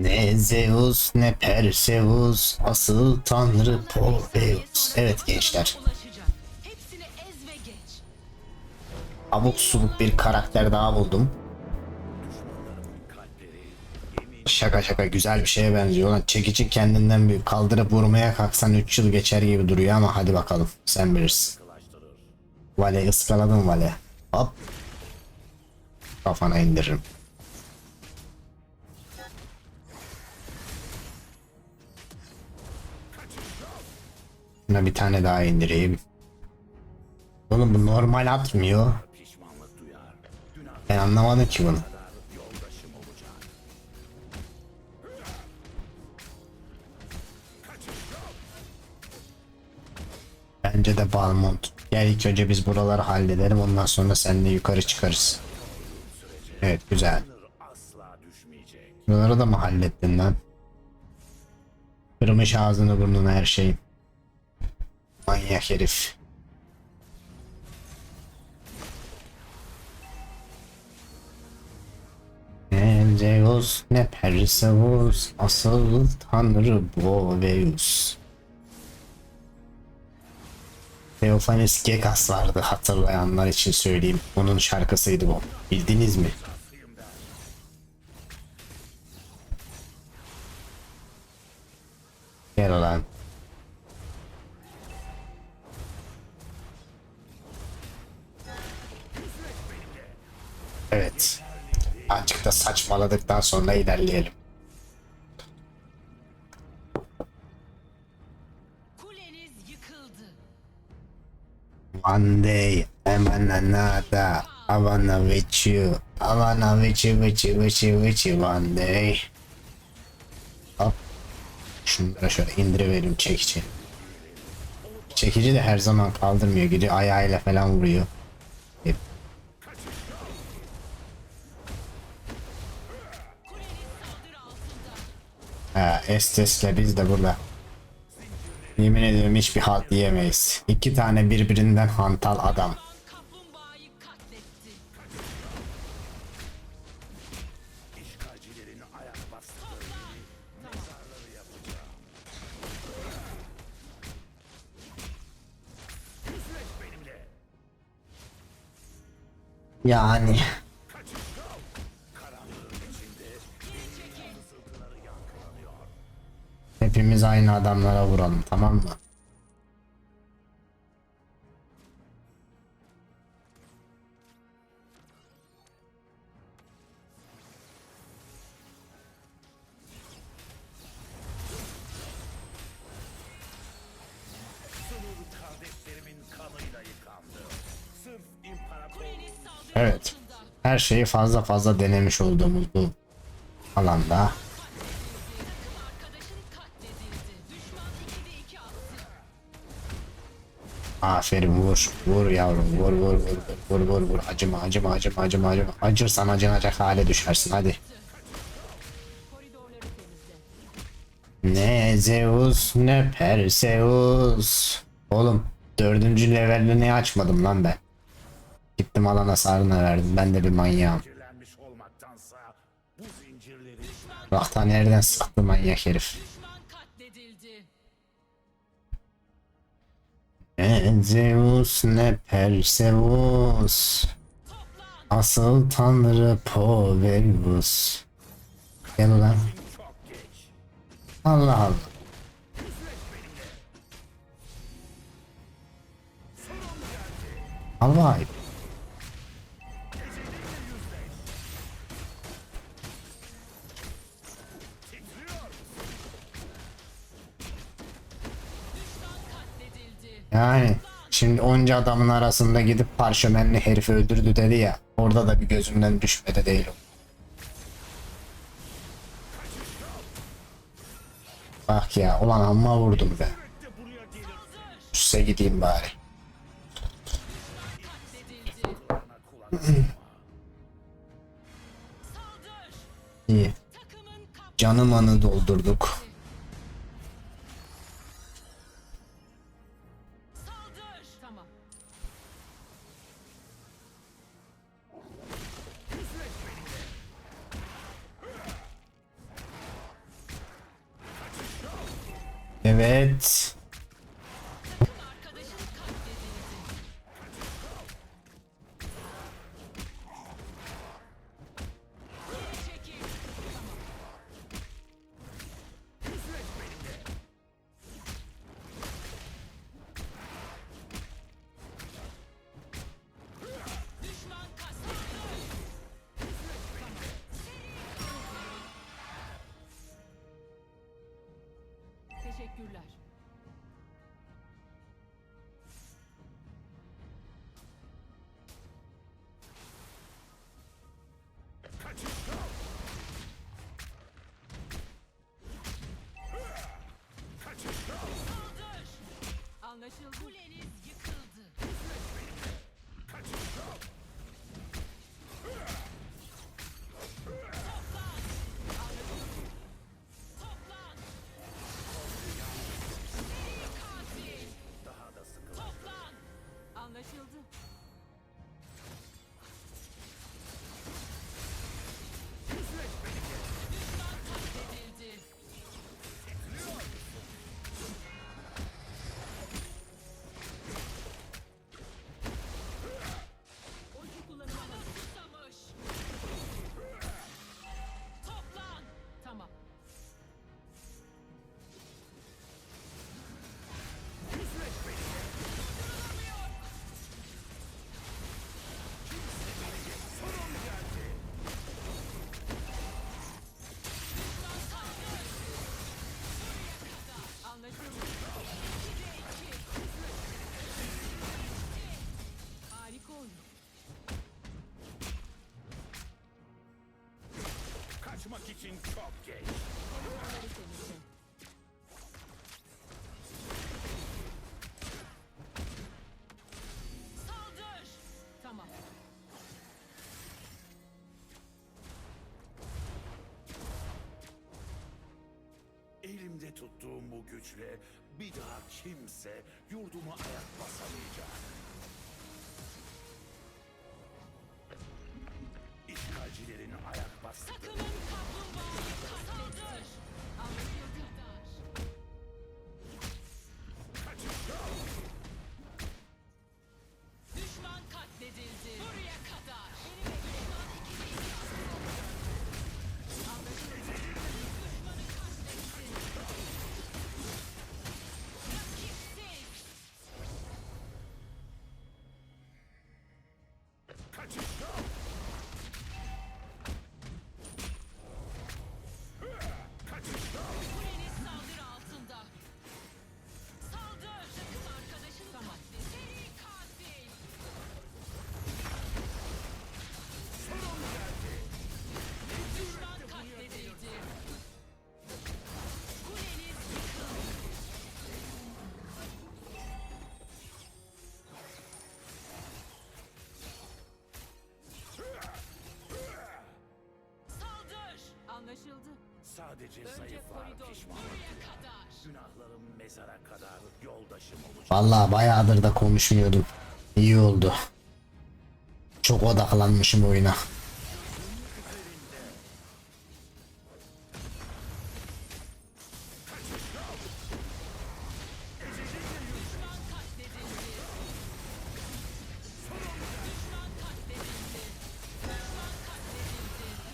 Ne Zeus ne Perseus asıl tanrı Poseus. Evet gençler abuk subuk bir karakter daha buldum. Şaka şaka güzel bir şeye benziyor. Lan çekici kendinden büyük. Kaldırıp vurmaya kalksan 3 yıl geçer gibi duruyor ama hadi bakalım. Sen bilirsin. Vale ıskaladım Vale. Hop. Kafana indiririm. Şuna bir tane daha indireyim. Oğlum bu normal atmıyor. Ben anlamadım ki bunu. Bence de Balmont. Gel ilk önce biz buraları halledelim ondan sonra seninle yukarı çıkarız. Evet güzel. Buraları da mı hallettin lan? Kırmış ağzını burnunu her şeyin. Herif. Ne Zeus ne Perseus asıl tanrı Boveus. Theophanes Gekas vardı hatırlayanlar için söyleyeyim. Onun şarkısıydı bu. Bildiniz mi? Gel lan. Evet. Azıcık da saçmaladıktan sonra ilerleyelim. Kuleniz yıkıldı. One day I'm on another. I wanna with you. I wanna with you, with you, with you, with you one day. Hop. Şunlara şöyle indiriverim çekici. Çekici de her zaman kaldırmıyor. Gidiyor ayağıyla falan vuruyor. Estes'le biz de burada. Yemin ediyorum hiçbir halt yiyemeyiz. İki tane birbirinden hantal adam. Yani. Aynı adamlara vuralım tamam mı? Evet. Her şeyi fazla fazla denemiş olduğumuz bu alanda. Aferin vur. Vur yavrum vur vur vur vur vur vur. Acıma acıma acıma acıma acıma. Acırsan acınacak hale düşersin hadi. Ne Zeus ne Perseus. Oğlum dördüncü levelde ne açmadım lan ben. Gittim alana sarına verdim. Ben de bir manyağım. ta nereden sıktı manyak herif. Zeus ne Perseus. Asıl tanrı Poveus. Gel ulan. Allah Allah. Katledildi. Yani şimdi onca adamın arasında gidip parşömenli herifi öldürdü dedi ya. Orada da bir gözümden düşmedi değil o. Bak ya ulan amma vurdum be. Üste gideyim bari. İyi. Canım anı doldurduk. Teşekkürler. Anlaşıldı. Kuleniz Kaçmak için çok geç. Saldır. Tamam. Elimde tuttuğum bu güçle bir daha kimse yurduma ayak basamayacak. İşgalcilerin ayak bastığı Takımın Sadece Önce zayıflar pişman. Günahlarım mezara kadar yoldaşım olacak. Vallahi bayağıdır da konuşmuyordum. İyi oldu. Çok odaklanmışım oyuna.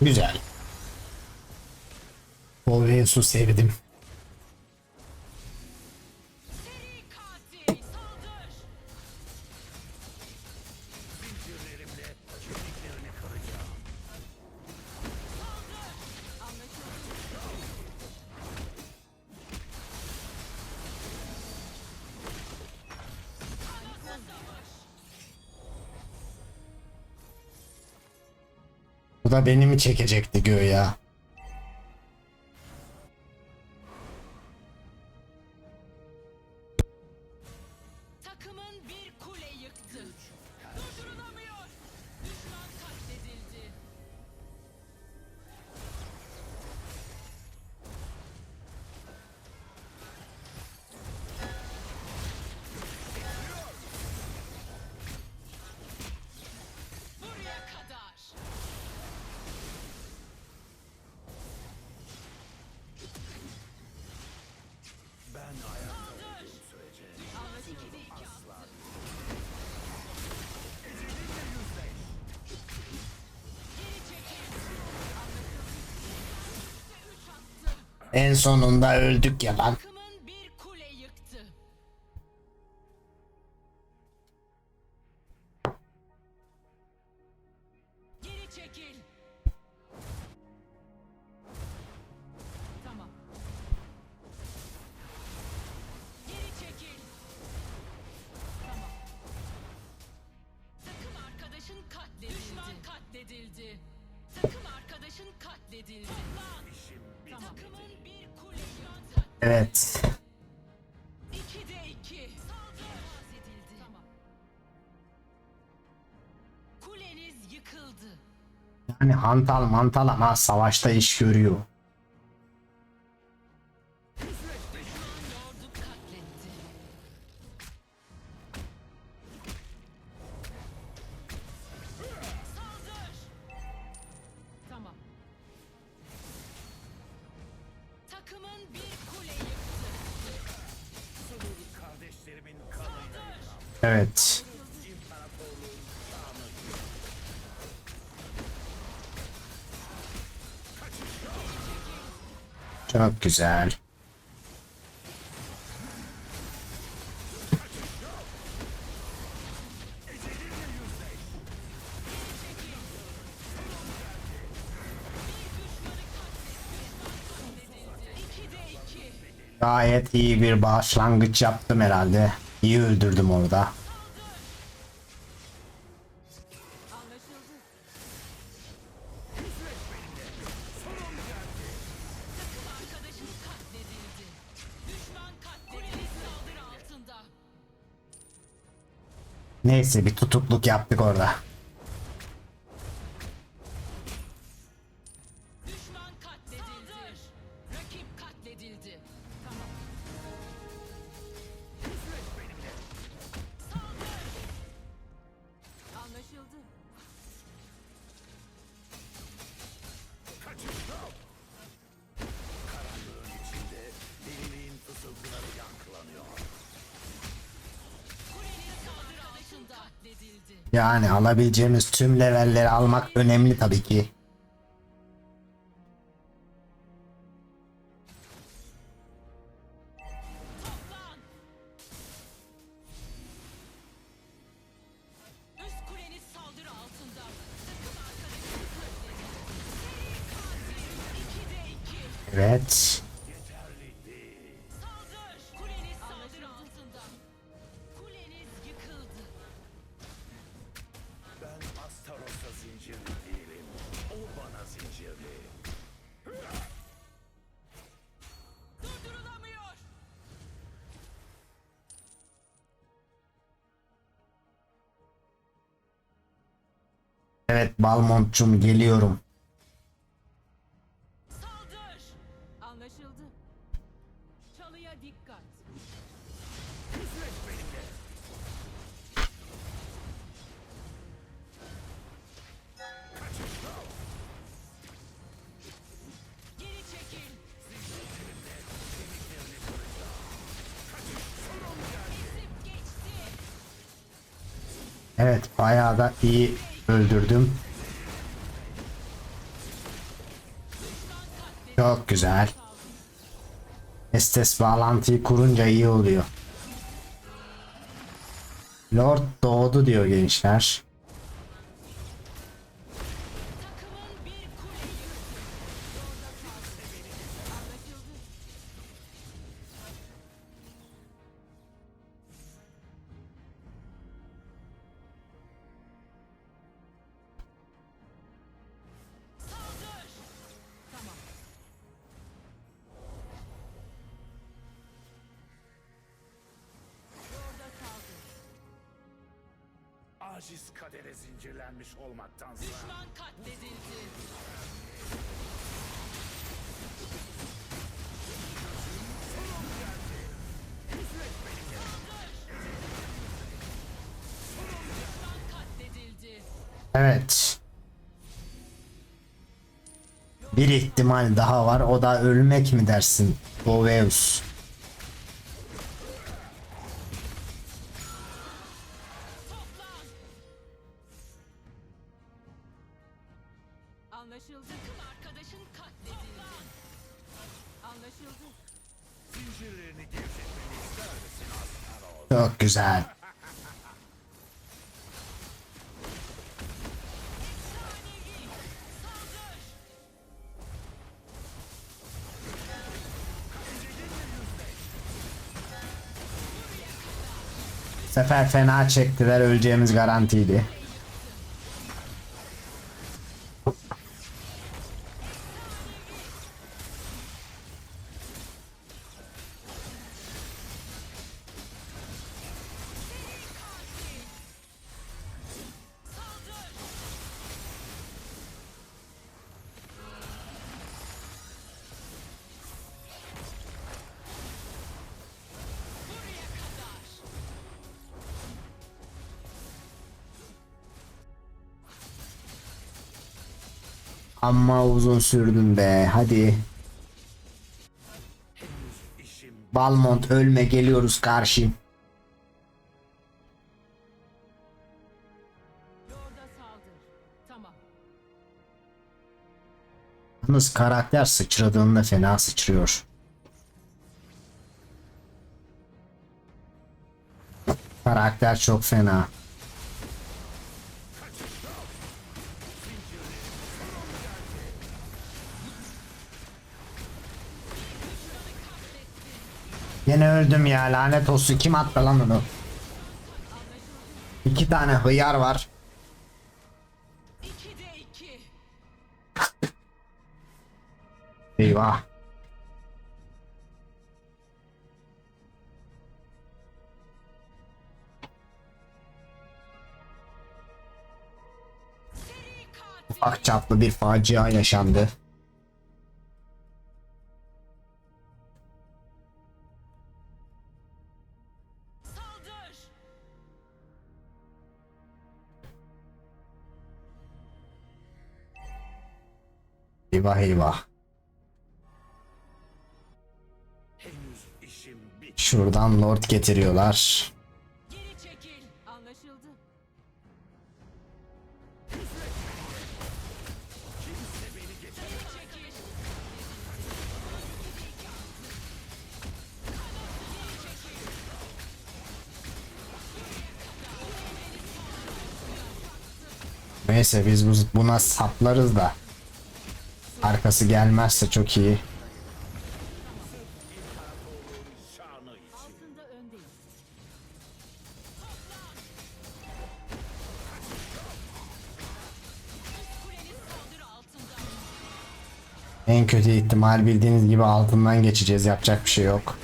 Güzel. Volvens'u sevdim. Seri katil. Saldır. Zincirlerimle kemiklerini kıracağım. Saldır. Anlaşıldı. Kana susamış. Bu da beni mi çekecekti göğe? Takımın En sonunda öldük ya lan. Geri çekil. Evet. 2'de 2. Saldırı edildi. Tamam. Kuleniz yıkıldı. Yani hantal mantal ama savaşta iş görüyor. Evet. Çok güzel. Gayet iyi bir başlangıç yaptım herhalde. İyi öldürdüm orada. Neyse bir tutukluk yaptık orada. Yani alabileceğimiz tüm levelleri almak önemli tabii ki. Evet Balmont'cum geliyorum. Saldır! Anlaşıldı. Çalıya dikkat. Geri çekil. Ezip geçti. Evet bayağı da iyi öldürdüm. Çok güzel. Estes bağlantıyı kurunca iyi oluyor. Lord doğdu diyor gençler. Evet. Bir ihtimal daha var. O da ölmek mi dersin? Boveus. Çok güzel. Sefer fena çektiler öleceğimiz garantiydi. Amma uzun sürdün be hadi. Balmont ölme geliyoruz. Tamam. Yalnız karakter sıçradığında fena sıçrıyor. Karakter çok fena. Yine öldüm ya lanet olsun kim attı lan onu? İki tane hıyar var. 2'de 2. Eyvah. Ufak çaplı bir facia yaşandı. Eyvah eyvah. Şuradan lord getiriyorlar. Neyse biz bu- buna saplarız da. Arkası gelmezse çok iyi. En kötü ihtimal bildiğiniz gibi altından geçeceğiz. Yapacak bir şey yok.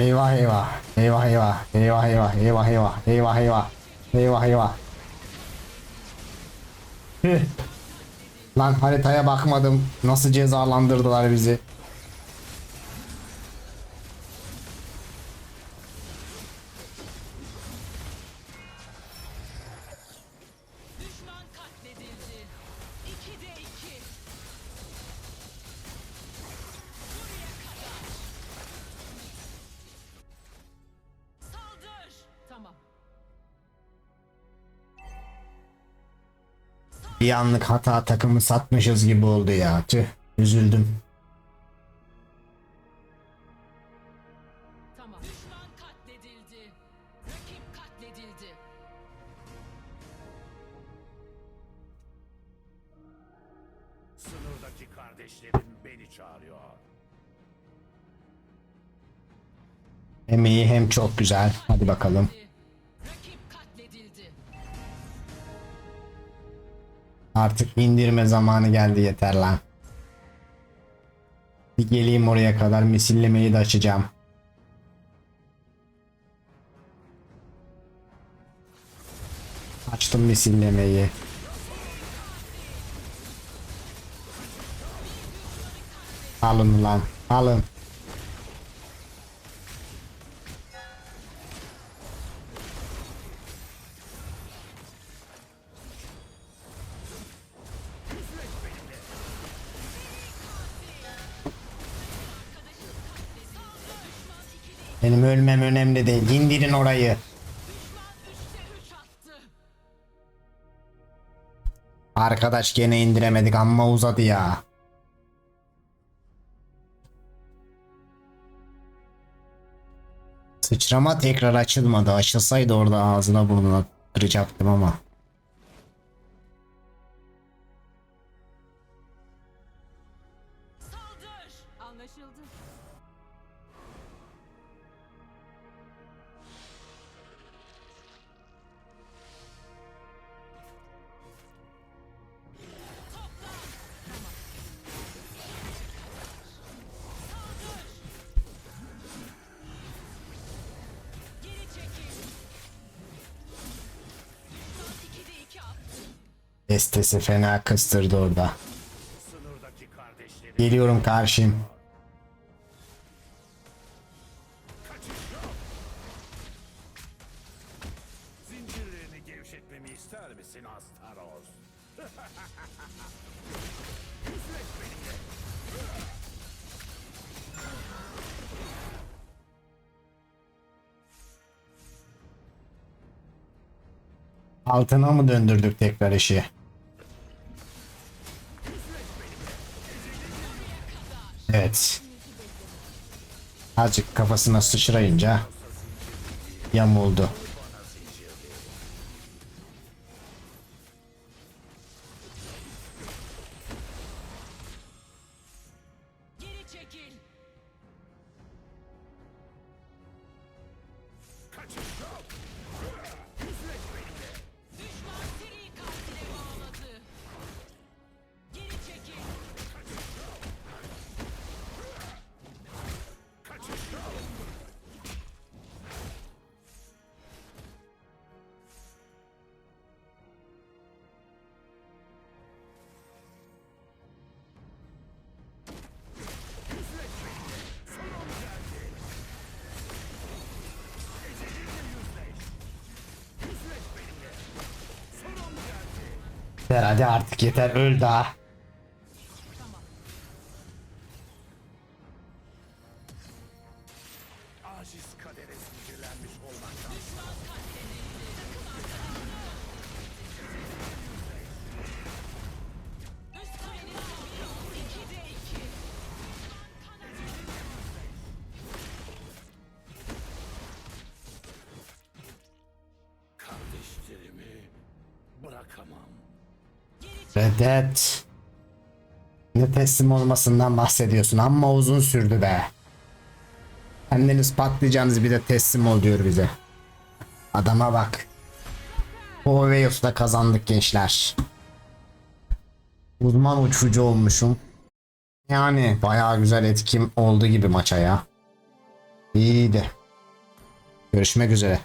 Eyvah eyvah. Eyvah eyvah. Eyvah eyvah. Eyvah eyvah. Eyvah eyvah. Eyvah eyvah. Lan haritaya bakmadım. Nasıl cezalandırdılar bizi. Bir anlık hata takımı satmışız gibi oldu ya. Tüh. Üzüldüm. Tamam. Düşman katledildi. Rakip katledildi. Sınırdaki kardeşlerim beni çağırıyor. Hem iyi hem çok güzel. Hadi bakalım. Artık indirme zamanı geldi yeter lan. Bir geleyim oraya kadar misillemeyi de açacağım. Açtım misillemeyi. Alın lan. Alın. Benim önemli değil. İndirin orayı. Düşman 3'te 3 attı. Arkadaş gene indiremedik amma uzadı ya. Sıçrama tekrar açılmadı. Açılsaydı orada ağzına burnuna kıracaktım ama. Destesi fena kıstırdı orada. Geliyorum benimle. Altına mı döndürdük tekrar işi? Evet. Azıcık kafasına sıçrayınca yamuldu. Herhalde artık yeter öl daha. Redet. Ne teslim olmasından bahsediyorsun amma uzun sürdü be. Kendiniz patlayacaksınız bir de teslim ol diyor bize. Adama bak. Oveyos'ta kazandık gençler. Uzman uçucu olmuşum. Yani bayağı güzel etkim oldu gibi maça ya. İyiydi. Görüşmek üzere.